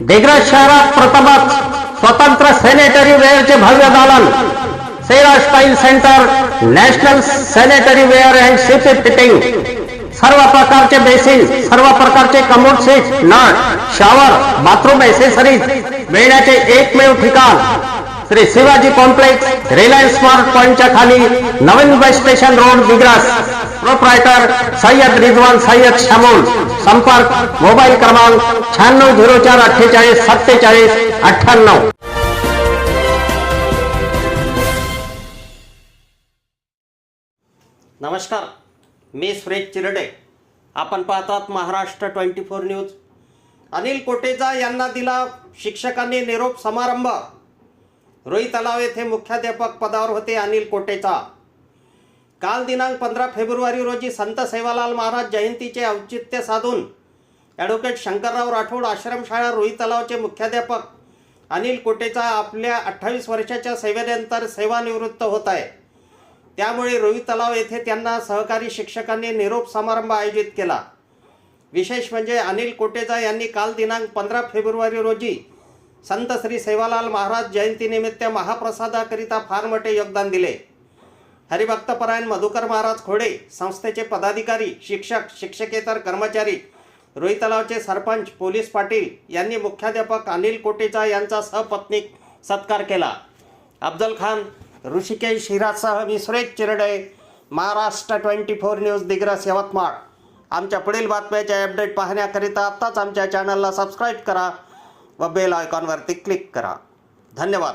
दिग्रज शहरात प्रथमच स्वतंत्र सॅनिटरी वेअरचे भव्य दालन. Cera style centre national sanitary ware and city fitting सर्व प्रकारचे बेसिन सर्व प्रकारचे कमोड सीट नळ शॉवर बाथरूम एसेसरीज मिळण्याचे एकमेव ठिकाण. Shri Shivaji complex Reliance smart पॉइंटच्या खाली नवीन bus station road Digras proprietor Sayyad Rizwan Sayyad Shamol. संपर्क मोबाईल क्रमांक शहाण्णव झिरो चार अठ्ठेचाळीस सत्तेचाळीस अठ्ठ्याण्णव नमस्कार. मी सुरेश चिरडे. आपण पाहतात Maharashtra twenty four news. Anil Kotecha यांना दिला शिक्षकांनी निरोप समारंभ. रोहित तलाव येथे मुख्याध्यापक पदावर होते अनिल कोटेचा. काल दिनांक पंधरा फेब्रुवारी रोजी संत सेवालाल महाराज जयंतीचे औचित्य साधून ॲडव्होकेट शंकरराव राठोड आश्रमशाळा रोही तलावचे मुख्याध्यापक अनिल कोटेचा आपल्या अठ्ठावीस वर्षाच्या सेवेनंतर सेवानिवृत्त होत आहे. त्यामुळे रोही तलाव येथे त्यांना सहकारी शिक्षकांनी निरोप समारंभ आयोजित केला. विशेष म्हणजे अनिल कोटेचा यांनी काल दिनांक पंधरा फेब्रुवारी रोजी संत श्री सेवालाल महाराज जयंतीनिमित्त महाप्रसादाकरिता फार मोठे योगदान दिले. हरिभक्तपरायण मधुकर महाराज खोडे संस्थेचे पदाधिकारी शिक्षक शिक्षकेतर कर्मचारी रोई तलावचे सरपंच पोलीस पाटील यांनी मुख्याध्यापक अनिल कोटेचा यांचा सहपत्नीक सत्कार केला. अफजल खान ऋषिकेश हिरासह मी Suresh Chirde Maharashtra twenty four news Digras Yavatmal. आमच्या पुढील बातम्याचे अपडेट पाहण्याकरिता आत्ताच आमच्या चॅनलला सबस्क्राईब करा व बेल आयकॉनवरती क्लिक करा. धन्यवाद.